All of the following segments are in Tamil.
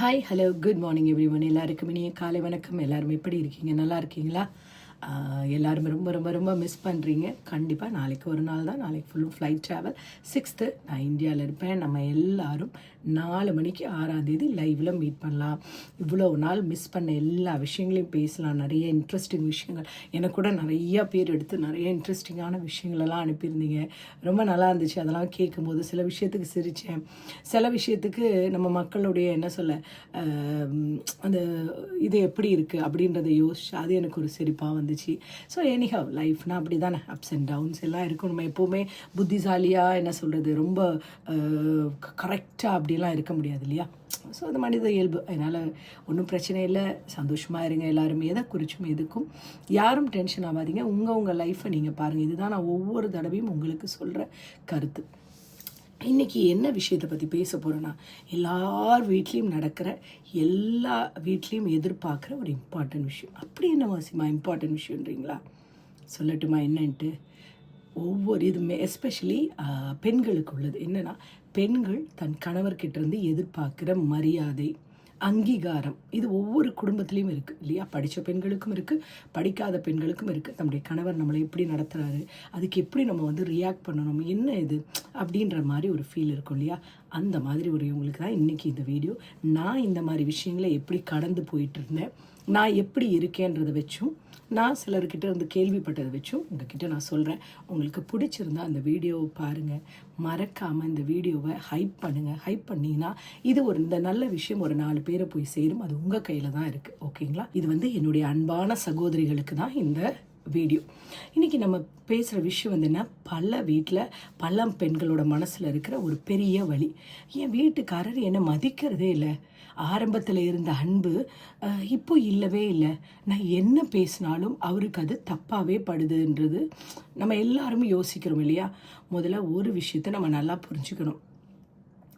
Hi hello good morning everyone எல்லாருக்கும் இனிய காலை வணக்கம். எல்லாரும் எப்படி இருக்கீங்க? நல்லா இருக்கீங்களா? எல்லாருமே ரொம்ப ரொம்ப ரொம்ப மிஸ் பண்ணுறீங்க கண்டிப்பாக நாளைக்கு ஒரு நாள் தான். நாளைக்கு ஃபுல்லும் ஃப்ளைட் ட்ராவல் சிக்ஸ்த்து நான் இந்தியாவில் இருப்பேன். நம்ம எல்லாரும் நாலு மணிக்கு ஆறாம் தேதி லைவில் மீட் பண்ணலாம். இவ்வளோ நாள் மிஸ் பண்ண எல்லா விஷயங்களையும் பேசலாம். நிறைய இன்ட்ரெஸ்டிங் விஷயங்கள். எனக்கு கூட நிறைய பேர் எடுத்து நிறைய இன்ட்ரெஸ்டிங்கான விஷயங்களெல்லாம் அனுப்பியிருந்தீங்க. ரொம்ப நல்லா இருந்துச்சு. அதெல்லாம் கேட்கும்போது சில விஷயத்துக்கு சிரித்தேன் சில விஷயத்துக்கு நம்ம மக்களுடைய என்ன சொல்ல அந்த இது எப்படி இருக்குது அப்படின்றத யோசிச்சு அது எனக்கு ஒரு சிரிப்பாக வந்து இருந்துச்சு. ஸோ எனிஹவ் லைஃப்னா அப்படி தானே அப்ஸ் அண்ட் டவுன்ஸ் எல்லாம் இருக்கும் நம்ம எப்போவுமே புத்திசாலியாக என்ன சொல்கிறது ரொம்ப கரெக்டாக அப்படிலாம் இருக்க முடியாது இல்லையா? ஸோ அது மனித இயல்பு. அதனால் ஒன்றும் பிரச்சனை இல்லை. சந்தோஷமாக இருங்க எல்லாருமே. எதை குறிச்சும் எதுக்கும். யாரும் டென்ஷன் ஆகாதீங்க. உங்கள் உங்கள் லைஃப்பை நீங்கள் பாருங்கள் இதுதான் நான் ஒவ்வொரு தடவையும் உங்களுக்கு சொல்கிற கருத்து. இன்னைக்கு என்ன விஷயத்தை பற்றி பேச போகிறேன்னா எல்லார் வீட்லேயும் நடக்கிற எல்லா வீட்லேயும் எதிர்பார்க்குற ஒரு இம்பார்ட்டன்ட் விஷயம். அப்படி என்ன வாசிமா இம்பார்ட்டன்ட் விஷயன்றீங்களா சொல்லட்டுமா என்னன்ட்டு? ஒவ்வொரு இதுமே எஸ்பெஷலி பெண்களுக்கு உள்ளது. என்னன்னா பெண்கள் தன் கணவர்கிட்ட இருந்து எதிர்பார்க்குற மரியாதை அங்கீகாரம். இது ஒவ்வொரு குடும்பத்திலையும் இருக்குது இல்லையா? படித்த பெண்களுக்கும் இருக்குது படிக்காத பெண்களுக்கும் இருக்குது நம்முடைய கணவர் நம்மளை எப்படி நடத்துகிறாரு அதுக்கு எப்படி நம்ம வந்து ரியாக்ட் பண்ணணும்? என்ன இது? அப்படின்ற மாதிரி ஒரு ஃபீல் இருக்கும் இல்லையா? அந்த மாதிரி ஒரு இவங்களுக்கு தான் இன்றைக்கி இந்த வீடியோ. நான் இந்த மாதிரி விஷயங்களை எப்படி கடந்து போயிட்டுருந்தேன்? நான் எப்படி இருக்கேன்றதை வச்சும் நான் சிலர்கிட்ட இருந்து கேள்விப்பட்டதை வச்சும் உங்ககிட்ட நான் சொல்கிறேன் உங்களுக்கு பிடிச்சிருந்தா அந்த வீடியோவை பாருங்கள் மறக்காமல் இந்த வீடியோவை ஹைப் பண்ணுங்கள் ஹைப் பண்ணிங்கன்னா இது ஒரு இந்த நல்ல விஷயம் ஒரு நாலு பேரை போய் சேரும். அது உங்கள் கையில் தான் இருக்குது ஓகேங்களா? இது வந்து என்னுடைய அன்பான சகோதரிகளுக்கு தான் இந்த வீடியோ இன்றைக்கி நம்ம பேசுகிற விஷயம் வந்து என்ன? பல வீட்டில் பல பெண்களோட மனசில் இருக்கிற ஒரு பெரிய வழி என் வீட்டுக்காரர் என்னை மதிக்கிறதே இல்லை. ஆரம்பத்தில் இருந்த அன்பு இப்போ இல்லவே இல்லை. நான் என்ன பேசினாலும் அவருக்கு அது தப்பாகவே படுதுன்றது நம்ம எல்லாருமே யோசிக்கிறோம் இல்லையா? முதல்ல ஒரு விஷயத்த நம்ம நல்லா புரிஞ்சுக்கணும்.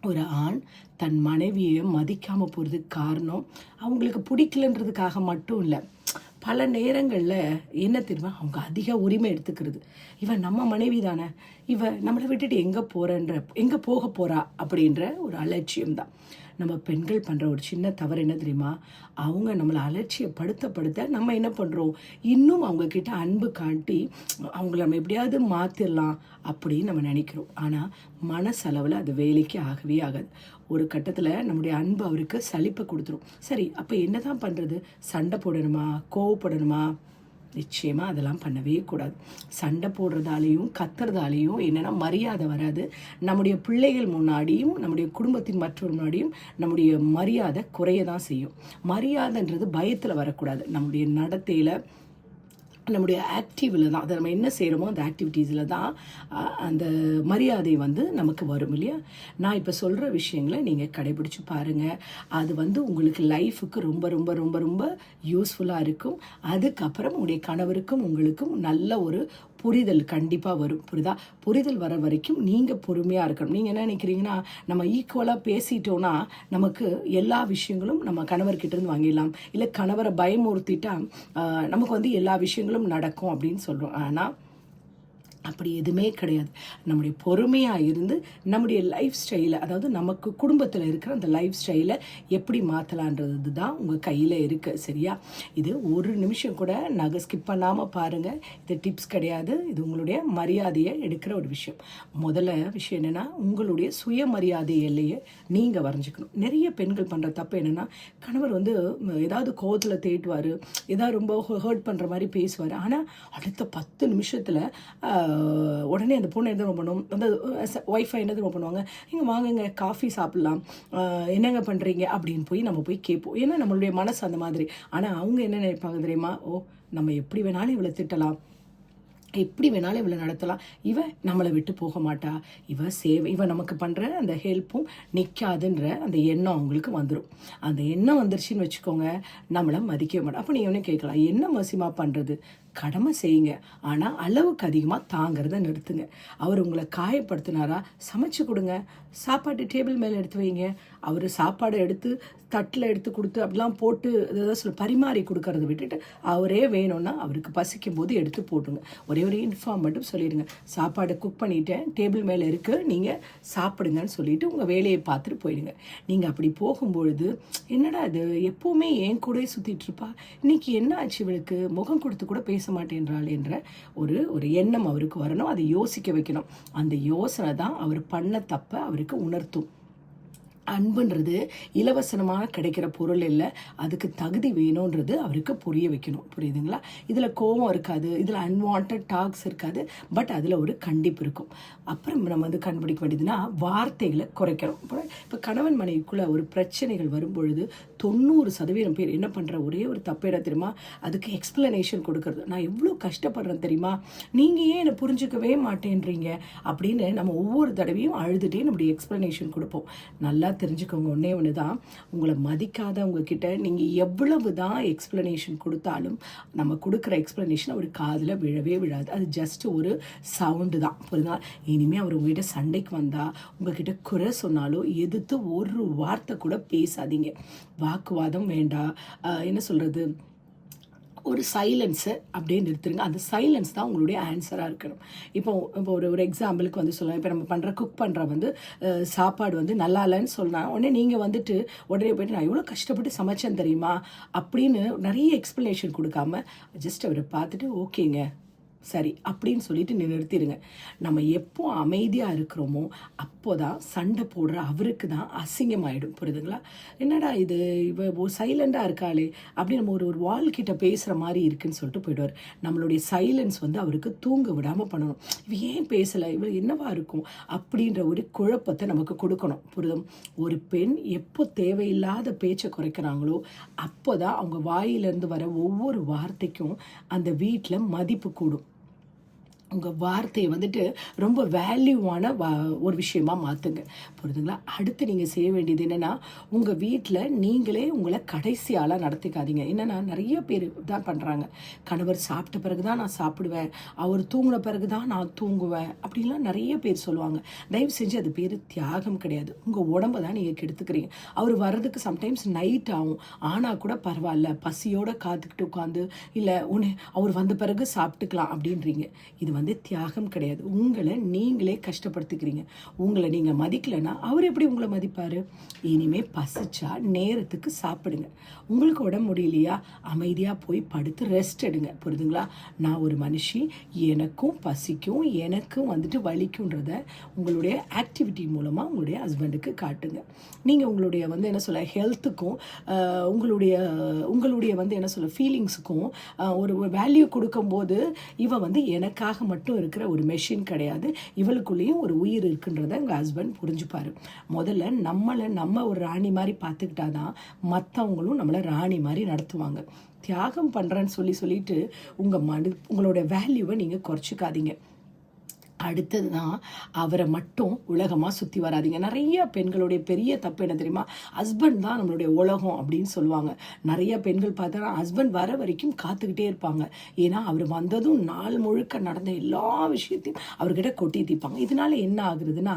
ஒரு ஆண் தன் மனைவியை மதிக்காமல் போகிறதுக்கு காரணம் அவங்களுக்கு பிடிக்கலன்றதுக்காக மட்டும் இல்லை. பல நேரங்களில் என்ன தெரியுமா? அவங்க அதிக உரிமை எடுத்துக்கிறது. இவன் நம்ம மனைவி தானே இவ நம்மளை விட்டுட்டு எங்கே போகிறன்ற எங்கே போக போகிறா அப்படின்ற ஒரு அலட்சியம் தான் நம்ம பெண்கள் பண்ணுற ஒரு சின்ன தவறு என்ன தெரியுமா? அவங்க நம்மளை அலட்சியப்படுத்தப்படுத்த நம்ம என்ன பண்ணுறோம் இன்னும் அவங்கக்கிட்ட அன்பு காட்டி அவங்கள நம்ம எப்படியாவது மாற்றிடலாம் அப்படின்னு நம்ம நினைக்கிறோம். ஆனால் மனசளவில் அது வேலைக்கு ஆகவே ஆகாது. ஒரு கட்டத்தில் நம்முடைய அன்பு அவருக்கு சலிப்பை கொடுத்துரும். சரி அப்போ என்ன தான் பண்ணுறது சண்டை போடணுமா? கோவப்படணுமா? நிச்சயமாக அதெல்லாம் பண்ணவே கூடாது. சண்டை போடுறதாலேயும் கத்துறதாலேயும் என்னென்னா மரியாதை வராது. நம்முடைய பிள்ளைகள் முன்னாடியும் நம்முடைய குடும்பத்தின் மற்றொரு முன்னாடியும் நம்முடைய மரியாதை குறைய தான் செய்யும். மரியாதைன்றது பயத்தில் வரக்கூடாது. நம்முடைய நடத்தையில் நம்முடைய ஆக்டிவில் தான் அதை நம்ம என்ன செய்கிறோமோ அந்த ஆக்டிவிட்டீஸில் தான் அந்த மரியாதை வந்து நமக்கு வரும் இல்லையா? நான் இப்போ சொல்கிற விஷயங்களை நீங்கள் கடைபிடிச்சு பாருங்கள் அது வந்து உங்களுக்கு லைஃபுக்கு ரொம்ப ரொம்ப ரொம்ப ரொம்ப யூஸ்ஃபுல்லாக இருக்கும். அதுக்கப்புறம் உங்களுடைய கணவருக்கும் உங்களுக்கும் நல்ல ஒரு புரிதல் கண்டிப்பாக வரும். புரிதா? புரிதல் வர வரைக்கும் நீங்கள் பொறுமையாக இருக்கணும். நீங்கள் என்ன நினைக்கிறீங்கன்னா நம்ம ஈக்குவலாக பேசிட்டோன்னா நமக்கு எல்லா விஷயங்களும் நம்ம கணவர்கிட்டருந்து வாங்கிடலாம். இல்லை கணவரை பயமுறுத்திட்டா நமக்கு வந்து எல்லா விஷயங்களும் நடக்கும் அப்படின்னு சொல்கிறோம் ஆனால் அப்படி எதுவுமே கிடையாது. நம்முடைய பொறுமையாக இருந்து நம்முடைய லைஃப் ஸ்டைலை அதாவது நமக்கு குடும்பத்தில் இருக்கிற அந்த லைஃப் ஸ்டைலை எப்படி மாற்றலான்றது தான் உங்கள் கையில் இருக்குது சரியா? இது ஒரு நிமிஷம் கூட நகை ஸ்கிப் பண்ணாமல் பாருங்கள் இது டிப்ஸ் கிடையாது. இது உங்களுடைய மரியாதையை எடுக்கிற ஒரு விஷயம். முதல்ல விஷயம் என்னென்னா உங்களுடைய சுயமரியாதை எல்லையை நீங்கள் வரைஞ்சிக்கணும். நிறைய பெண்கள் பண்ணுற தப்பு என்னென்னா கணவர் வந்து ஏதாவது கோவத்தில் தேட்டுவார் ஏதாவது ரொம்ப ஹர்ட் பண்ணுற மாதிரி பேசுவார். ஆனால் அடுத்த பத்து நிமிஷத்தில் உடனே அந்த பொண்ணு என்ன பண்ணும் அந்த ஒய்ஃபை என்ன தெரியுமா பண்ணுவாங்க? இங்கே வாங்குங்க காஃபி சாப்பிட்லாம். என்னங்க பண்ணுறீங்க அப்படின்னு போய் நம்ம போய் கேட்போம். ஏன்னா நம்மளுடைய மனசு அந்த மாதிரி. ஆனால் அவங்க என்ன நினைப்பாங்க தெரியுமா? ஓ நம்ம எப்படி வேணாலும் இவ்வளோ திட்டலாம். எப்படி வேணாலும் இவளை நடத்தலாம். இவ நம்மளை விட்டு போக மாட்டா. இவ சேவை இவ நமக்கு பண்ணுற அந்த ஹெல்ப்பும் நிற்காதுன்ற அந்த எண்ணம் அவங்களுக்கு வந்துடும் அந்த எண்ணம் வந்துருச்சுன்னு வச்சுக்கோங்க நம்மளை மதிக்கவே மாட்டோம் அப்போ நீங்கள் ஒன்று கேட்கலாம். என்ன மசிமா பண்ணுறது கடமை செய்யுங்க. ஆனால் அளவுக்கு அதிகமாக தாங்கிறத நிறுத்துங்க. அவர் உங்களை காயப்படுத்தினாரா சமைச்சு கொடுங்க. சாப்பாட்டு டேபிள் மேலே எடுத்து வைங்க. அவர் சாப்பாடை எடுத்து தட்டில் எடுத்து கொடுத்து அப்படிலாம் போட்டு ஏதாவது சொல்ல பரிமாறி கொடுக்கறத விட்டுட்டு அவரே வேணும்னா அவருக்கு பசிக்கும் போது எடுத்து போட்டுங்க ஒரே ஒரு இன்ஃபார்ம் மட்டும் சொல்லிடுங்க. சாப்பாடு குக் பண்ணிட்டேன் டேபிள் மேலே இருக்குது நீங்கள் சாப்பிடுங்கன்னு சொல்லிட்டு உங்கள் வேலையை பார்த்துட்டு போயிடுங்க. நீங்கள் அப்படி போகும்பொழுது என்னடா இது எப்போவுமே என் கூட சுற்றிட்டு இருப்பா? இன்னைக்கு என்ன ஆச்சு இவளுக்கு? முகம் கொடுத்து கூட பேச மாட்டேன்றாள் என்ற ஒரு ஒரு எண்ணம் அவருக்கு வரணும். அதை யோசிக்க வைக்கணும். அந்த யோசனை தான் அவர் பண்ண தப்பை அவருக்கு உணர்த்தும். அன்புன்றது இலவசமாக கிடைக்கிற பொருள் இல்லை. அதுக்கு தகுதி வேணுன்றது அவருக்கு புரிய வைக்கணும். புரியுதுங்களா? இதில் கோபம் இருக்காது. இதில் அன்வான்ட் டாக்ஸ் இருக்காது. பட் அதில் ஒரு கண்டிப்பு இருக்கும். அப்புறம் நம்ம வந்து கண்டுபிடிக்க வேண்டியதுன்னா வார்த்தைகளை குறைக்கணும். இப்போ இப்போ கணவன் மனைவிக்குள்ளே ஒரு பிரச்சனைகள் வரும்பொழுது தொண்ணூறு சதவீதம் பேர் என்ன பண்ணுற ஒரே ஒரு தப்பேடா தெரியுமா? அதுக்கு எக்ஸ்பிளனேஷன் கொடுக்கறது. நான் எவ்வளோ கஷ்டப்படுறேன் தெரியுமா? நீங்கள் ஏன் என்னை புரிஞ்சுக்கவே மாட்டேன்றீங்க? அப்படின்னு நம்ம ஒவ்வொரு தடவையும் அழுதுகிட்டே நம்முடைய எக்ஸ்பிளனேஷன் கொடுப்போம். நல்லா தெரிஞ்சுக்கோங்க. ஒன்றே ஒன்று தான் உங்களை மதிக்காதவங்க கிட்ட நீங்கள் எவ்வளவு தான் எக்ஸ்ப்ளனேஷன் கொடுத்தாலும் நம்ம கொடுக்குற எக்ஸ்ப்ளனேஷன் அவர் காதில் விழவே விழாது. அது ஜஸ்ட் ஒரு சவுண்டு தான். புரியுதா? இனிமேல் அவர் உங்ககிட்ட சண்டைக்கு வந்தால் உங்ககிட்ட குறை சொன்னாலோ எதிர்த்து ஒரு வார்த்தை கூட பேசாதீங்க. வாக்குவாதம் வேண்டாம். என்ன சொல்கிறது ஒரு சைலன்ஸை அப்படியே நிறுத்துருங்க. அந்த சைலன்ஸ் தான் உங்களுடைய ஆன்சராக இருக்கணும். இப்போ இப்போ ஒரு ஒரு எக்ஸாம்பிளுக்கு வந்து சொல்லலாம். இப்போ நம்ம பண்ணுற குக் பண்ணுற வந்து சாப்பாடு வந்து நல்லா இல்லைன்னு சொன்னால் உடனே நீங்கள் வந்துட்டு உடனே போயிட்டு நான் எவ்வளோ கஷ்டப்பட்டு சமைச்சேன் தெரியுமா? அப்படின்னு நிறைய எக்ஸ்ப்ளனேஷன் கொடுக்காம ஜஸ்ட் அவரை பார்த்துட்டு ஓகேங்க. சரி அப்படின்னு சொல்லிட்டு நிறுத்திடுங்க. நம்ம எப்போ அமைதியாக இருக்கிறோமோ அப்போ தான் சண்டை போடுற அவருக்கு தான் அசிங்கமாயிடும். புரியுதுங்களா? என்னடா இது? இவ சைலண்டாக இருக்காளே அப்படி நம்ம ஒரு ஒரு வால் கிட்ட பேசுகிற மாதிரி இருக்குன்னு சொல்லிட்டு போயிடுவார். நம்மளுடைய சைலன்ஸ் வந்து அவருக்கு தூங்க விடாமல் பண்ணணும். இவ ஏன் பேசலை? இவள் என்னவா இருக்கும்? அப்படின்ற ஒரு குழப்பத்தை நமக்கு கொடுக்கணும். புரியுதும்? ஒரு பெண் எப்போ தேவையில்லாத பேச்சை குறைக்கிறாங்களோ அப்போ தான் அவங்க வாயிலிருந்து வர ஒவ்வொரு வார்த்தைக்கும் அந்த வீட்டில் மதிப்பு கூடும். உங்கள் வார்த்தையை வந்துட்டு ரொம்ப வேல்யூவான வா ஒரு விஷயமா மாற்றுங்க புரியுதுங்களா? அடுத்து நீங்கள் செய்ய வேண்டியது என்னென்னா உங்கள் வீட்டில் நீங்களே உங்களை கடைசி ஆளாக நடத்திக்காதீங்க. என்னென்னா நிறைய பேர் தான் பண்ணுறாங்க கணவர் சாப்பிட்ட பிறகு தான் நான் சாப்பிடுவேன். அவர் தூங்கின பிறகு தான் நான் தூங்குவேன். அப்படின்லாம் நிறைய பேர் சொல்லுவாங்க. தயவு செஞ்சு அது பேர் தியாகம் கிடையாது. உங்கள் உடம்பை தான் நீங்கள் கெடுத்துக்கிறீங்க. அவர் வர்றதுக்கு சம்டைம்ஸ் நைட் ஆகும். ஆனால் கூட பரவாயில்ல. பசியோடு காத்துக்கிட்டு உட்காந்து இல்லை உன்னை அவர் வந்த பிறகு சாப்பிட்டுக்கலாம் அப்படின்றீங்க. இது வந்து தியாகம் கிடையாது. உங்களை நீங்களே கஷ்டப்படுத்திக்கிறீங்க. உங்களை நீங்கள் மதிக்கலைன்னா அவர் எப்படி உங்களை மதிப்பார்? இனிமே பசிச்சா நேரத்துக்கு சாப்பிடுங்க. உங்களுக்கு உடம்பு முடியலையா? அமைதியாக போய் படுத்து ரெஸ்ட் எடுங்க. புரியுதுங்களா நான் ஒரு மனுஷி. எனக்கும் பசிக்கும். எனக்கும் வந்துட்டு வலிக்குன்றத உங்களுடைய ஆக்டிவிட்டி மூலமாக உங்களுடைய ஹஸ்பண்டுக்கு காட்டுங்க. நீங்கள் உங்களுடைய வந்து என்ன சொல்ல ஹெல்த்துக்கும் உங்களுடைய உங்களுடைய வந்து என்ன சொல்ல ஃபீலிங்ஸுக்கும் ஒரு வேல்யூ கொடுக்கும்போது இவன் வந்து எனக்காக மட்டும் இருக்கிற ஒரு மெஷின் கிடையாது. இவளுக்குள்ளேயும் ஒரு உயிர் இருக்குன்றத உங்கள் ஹஸ்பண்ட் புரிஞ்சுப்பார். முதல்ல நம்மளை நம்ம ஒரு ராணி மாதிரி பார்த்துக்கிட்டா தான் மற்றவங்களும் நம்மளை ராணி மாதிரி நடத்துவாங்க. தியாகம் பண்ணுறேன்னு சொல்லி சொல்லிட்டு உங்கள் மனு உங்களோட வேல்யூவை நீங்கள் குறைச்சிக்காதீங்க. அடுத்தது தான் அவரை மட்டும் உலகமாக சுற்றி வராதீங்க. நிறைய பெண்களுடைய பெரிய தப்பு என்ன தெரியுமா? ஹஸ்பண்ட் தான் நம்மளுடைய உலகம் அப்படின்னு சொல்லுவாங்க. நிறைய பெண்கள் பார்த்தா ஹஸ்பண்ட் வர வரைக்கும் காத்துக்கிட்டே இருப்பாங்க. ஏன்னா அவர் வந்ததும் நாள் முழுக்க நடந்த எல்லா விஷயத்தையும் அவர்கிட்ட கொட்டி தீப்பாங்க இதனால என்ன ஆகுறதுன்னா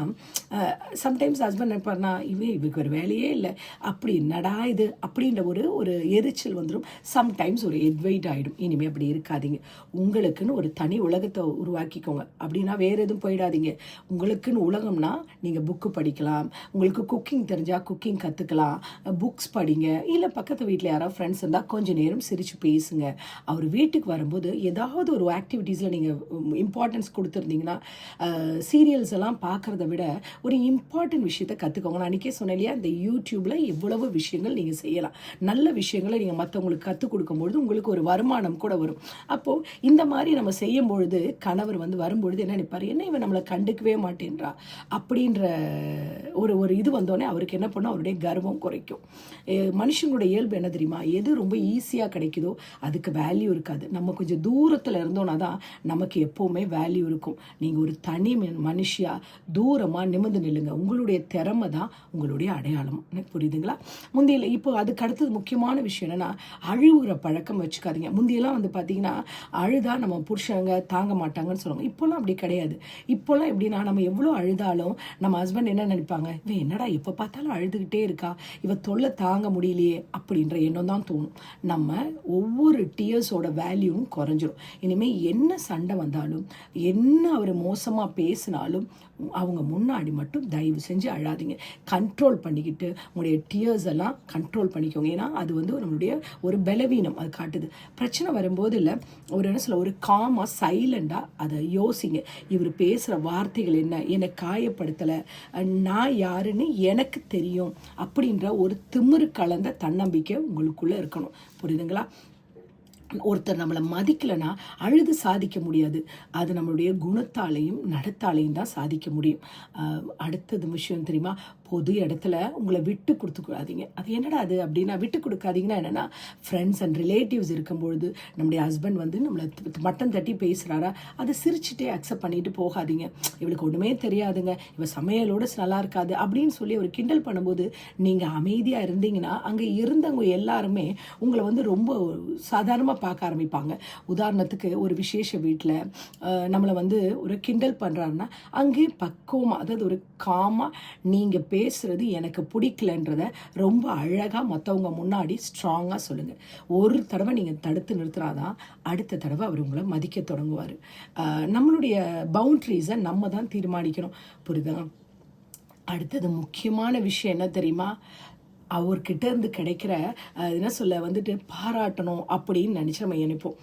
சம்டைம்ஸ் ஹஸ்பண்ட் நினைப்பார்னா இவன் இவருக்கு ஒரு வேலையே இல்லை. அப்படி என்னடா இது? அப்படின்ற ஒரு ஒரு எரிச்சல் வந்துடும் சம்டைம்ஸ் ஒரு எட்வைட் ஆகிடும் இனிமேல் அப்படி இருக்காதீங்க. உங்களுக்குன்னு ஒரு தனி உலகத்தை உருவாக்கிக்கோங்க. அப்படின்னா வேறு எதுவும் போயிடாதீங்க. உங்களுக்குன்னு உலகம்னா நீங்கள் புக்கு படிக்கலாம். உங்களுக்கு குக்கிங் தெரிஞ்சால் குக்கிங் கற்றுக்கலாம் புக்ஸ் படிங்க. இல்லை பக்கத்து வீட்டில் யாராவது ஃப்ரெண்ட்ஸ் இருந்தால் கொஞ்சம் நேரம் சிரித்து பேசுங்க. அவர் வீட்டுக்கு வரும்போது ஏதாவது ஒரு ஆக்டிவிட்டீஸில் நீங்கள் இம்பார்ட்டன்ஸ் கொடுத்துருந்தீங்கன்னா சீரியல்ஸ் எல்லாம் பார்க்குறத விட ஒரு இம்பார்ட்டன்ட் விஷயத்தை கற்றுக்கோங்க நான் அன்றைக்கே சொன்னேன் இல்லையா இந்த யூடியூப்பில் எவ்வளவு விஷயங்கள் நீங்கள் செய்யலாம். நல்ல விஷயங்களை நீங்கள் மற்றவங்களுக்கு கற்றுக் கொடுக்கும்பொழுது உங்களுக்கு ஒரு வருமானம் கூட வரும். அப்போது இந்த மாதிரி நம்ம செய்யும் பொழுது கணவர் வந்து வரும்பொழுது என்ன நினைப்பார்? மாதிரி என்ன இவன் நம்மளை கண்டுக்கவே மாட்டேன்றா? அப்படின்ற ஒரு ஒரு இது வந்தோடனே அவருக்கு என்ன பண்ணும்? அவருடைய கர்வம் குறைக்கும். எ- மனுஷங்களோட இயல்பு என்ன தெரியுமா? எது ரொம்ப ஈஸியாக கிடைக்குதோ அதுக்கு வேல்யூ இருக்காது. நம்ம கொஞ்சம் தூரத்தில் இருந்தோன்னா தான் நமக்கு எப்போவுமே வேல்யூ இருக்கும். நீங்கள் ஒரு தனி மனுஷியாக தூரமாக நிமிர்ந்து நில்லுங்க. உங்களுடைய திறமை தான் உங்களுடைய அடையாளம். எனக்கு புரியுதுங்களா? முந்தையில் இப்போ அதுக்கு அடுத்தது முக்கியமான விஷயம் என்னென்னா அழுகுற பழக்கம் வச்சுக்காதீங்க. முந்தியெல்லாம் வந்து பார்த்தீங்கன்னா அழுதா நம்ம புருஷங்க தாங்க மாட்டாங்கன்னு சொல்லுவாங்க. இப்போல்லாம் அப்படி கிடையாது. இப்போல்லாம் எப்படின்னா நம்ம எவ்வளோ அழுதாலும் நம்ம ஹஸ்பண்ட் என்ன நினைப்பாங்க? இவன் என்னடா எப்போ பார்த்தாலும் அழுதுகிட்டே இருக்கா? இவ தொல்லை தாங்க முடியலையே அப்படின்ற எண்ணம் தான் தோணும். நம்ம ஒவ்வொரு டியர்ஸோட வேல்யூவும் குறைஞ்சிரும். இனிமேல் என்ன சண்டை வந்தாலும் என்ன அவர் மோசமாக பேசினாலும் அவங்க முன்னாடி மட்டும் தயவு செஞ்சு அழாதீங்க. கண்ட்ரோல் பண்ணிக்கிட்டு உங்களுடைய டியர்ஸ் எல்லாம் கண்ட்ரோல் பண்ணிக்கோங்க. ஏன்னா அது வந்து நம்மளுடைய ஒரு பலவீனம் அது காட்டுது. பிரச்சனை வரும்போது இல்லை ஒரு என்ன சொல்ல ஒரு காமாக சைலண்டாக அதை யோசிங்க. இவர் பேசுகிற வார்த்தைகள் என்ன? என்னை காயப்படுத்தலை. நான் யாருன்னு எனக்கு தெரியும். அப்படின்ற ஒரு திமிரு கலந்த தன்னம்பிக்கை உங்களுக்குள்ளே இருக்கணும். புரியுதுங்களா? ஒருத்தர் நம்மளை மதிக்கலைன்னா அழுது சாதிக்க முடியாது. அது நம்மளுடைய குணத்தாலையும் நடத்தாலையும் தான் சாதிக்க முடியும். அடுத்தது விஷயம் தெரியுமா? பொது இடத்துல உங்களை விட்டு கொடுத்துக்கூடாதீங்க. அது என்னடா அது அப்படின்னா விட்டு கொடுக்காதீங்கன்னா என்னென்னா ஃப்ரெண்ட்ஸ் அண்ட் ரிலேட்டிவ்ஸ் இருக்கும்பொழுது நம்முடைய ஹஸ்பண்ட் வந்து நம்மளை மட்டன் தட்டி பேசுகிறாரா அதை சிரிச்சுட்டே அக்செப்ட் பண்ணிட்டு போகாதீங்க. இவளுக்கு ஒன்றுமே தெரியாதுங்க இவ சமையலோட நல்லா இருக்காது அப்படின்னு சொல்லி ஒரு கிண்டல் பண்ணும்போது நீங்கள் அமைதியாக இருந்தீங்கன்னா அங்கே இருந்தவங்க எல்லாருமே உங்களை வந்து ரொம்ப சாதாரணமாக பார்க்க ஆரம்பிப்பாங்க. உதாரணத்துக்கு ஒரு விசேஷ வீட்டில் நம்மளை வந்து ஒரு கிண்டல் பண்ணுறாருன்னா அங்கே பக்குவமாக அதாவது ஒரு காமாக நீங்கள் பே பேசுகிறது எனக்கு பிடிக்கலன்றத ரொம்ப அழகாக மற்றவங்க முன்னாடி ஸ்ட்ராங்காக சொல்லுங்கள் ஒரு தடவை நீங்கள் தடுத்து நிறுத்தினாதான் அடுத்த தடவை அவர் உங்களை மதிக்க தொடங்குவார். நம்மளுடைய பவுண்ட்ரிஸை நம்ம தான் தீர்மானிக்கணும். புரியுதா? அடுத்தது முக்கியமான விஷயம் என்ன தெரியுமா? அவர்கிட்ட இருந்து கிடைக்கிற என்ன சொல்ல வந்துட்டு பாராட்டணும் அப்படின்னு நினச்சி நம்ம நினைப்போம்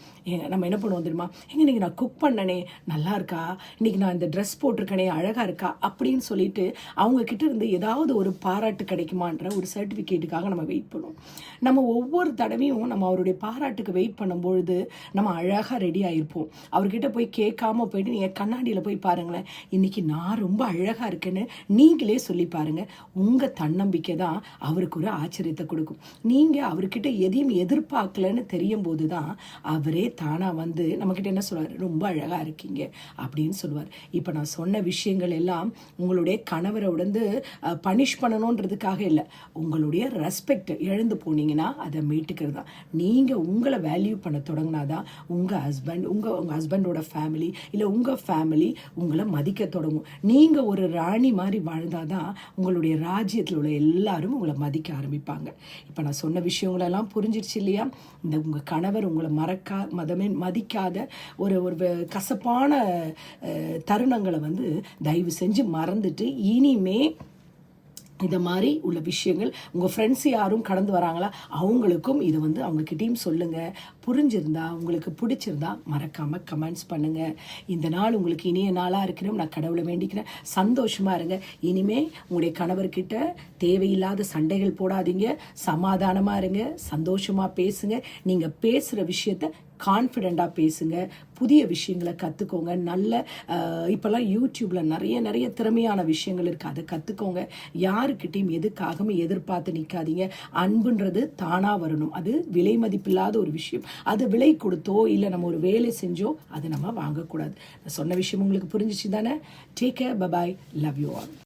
நம்ம என்ன பண்ணுவோம் தெரியுமா? எங்க இன்னைக்கு நான் குக் பண்ணனே நல்லா இருக்கா? இன்றைக்கி நான் இந்த ட்ரெஸ் போட்டிருக்கனே அழகாக இருக்கா? அப்படின்னு சொல்லிட்டு அவங்கக்கிட்ட இருந்து ஏதாவது ஒரு பாராட்டு கிடைக்குமான்ற ஒரு சர்டிஃபிகேட்டுக்காக நம்ம வெயிட் பண்ணுவோம். நம்ம ஒவ்வொரு தடவையும் நம்ம அவருடைய பாராட்டுக்கு வெயிட் பண்ணும்பொழுது நம்ம அழகாக ரெடி ஆகிருப்போம் அவர்கிட்ட போய் கேட்காம போயிட்டு நீங்கள் கண்ணாடியில் போய் பாருங்களேன் இன்னைக்கு நான் ரொம்ப அழகாக இருக்கேன்னு நீங்களே சொல்லி பாருங்கள் உங்கள் தன்னம்பிக்கை தான் அவருக்கு ஒரு ஆச்சரியத்தை கொடுக்கும். நீங்கள் அவர்கிட்ட எதையும் எதிர்பார்க்கலன்னு தெரியும் போது தான் அவரே தானாக வந்து நம்மக்கிட்ட என்ன சொல்வார்? ரொம்ப அழகாக இருக்கீங்க அப்படின்னு சொல்லுவார் இப்போ நான் சொன்ன விஷயங்கள் எல்லாம் உங்களுடைய கணவரை வந்து பனிஷ் பண்ணணுன்றதுக்காக இல்லை. உங்களுடைய ரெஸ்பெக்ட் இழந்து போனீங்கன்னா அதை மீட்டுக்கிறது தான் நீங்கள் உங்களை வேல்யூ பண்ண தொடங்கினாதான் உங்கள் ஹஸ்பண்ட் உங்கள் உங்கள் ஹஸ்பண்டோட ஃபேமிலி இல்லை உங்கள் ஃபேமிலி உங்களை மதிக்க தொடங்கும். நீங்கள் ஒரு ராணி மாதிரி வாழ்ந்தாதான் உங்களுடைய ராஜ்யத்தில் உள்ள எல்லாரும் உங்களை மதிக்க ஆரம்பிப்பாங்க. இப்போ நான் சொன்ன விஷயங்களெல்லாம் புரிஞ்சிருச்சு இல்லையா? இந்த உங்கள் கணவர் உங்களை மறக்கா மதமே மதிக்காத ஒரு ஒரு கசப்பான தருணங்களை வந்து தயவு செஞ்சு மறந்துட்டு இனிமே இந்த மாதிரி உள்ள விஷயங்கள் உங்கள் ஃப்ரெண்ட்ஸ் யாரும் கடந்து வராங்களா? அவங்களுக்கும் இதை வந்து அவங்கக்கிட்டேயும் சொல்லுங்கள் புரிஞ்சிருந்தா உங்களுக்கு பிடிச்சிருந்தா மறக்காமல் கமெண்ட்ஸ் பண்ணுங்கள் இந்த நாள் உங்களுக்கு இனிய நாளாக இருக்கணும் நான் கடவுளை வேண்டிக்கிறேன். சந்தோஷமாக இருங்க. இனிமே உங்களுடைய கணவர்கிட்ட தேவையில்லாத சண்டைகள் போடாதீங்க. சமாதானமாக இருங்க. சந்தோஷமாக பேசுங்க. நீங்கள் பேசுகிற விஷயத்த கான்ஃபிடெண்ட்டாக பேசுங்க. புதிய விஷயங்களை கற்றுக்கோங்க நல்ல இப்போல்லாம் யூடியூப்பில் நிறைய நிறைய திறமையான விஷயங்கள் இருக்குது அதை கற்றுக்கோங்க யாருக்கிட்டையும் எதுக்காகவும் எதிர்பார்த்து நிற்காதீங்க அன்புன்றது தானாக வரணும். அது விலை மதிப்பில்லாத ஒரு விஷயம். அது விலை கொடுத்தோ இல்லை நம்ம ஒரு வேலை செஞ்சோ அதை நம்ம வாங்கக்கூடாது. நான் சொன்ன விஷயம் உங்களுக்கு புரிஞ்சிச்சு தானே take care bye bye love you all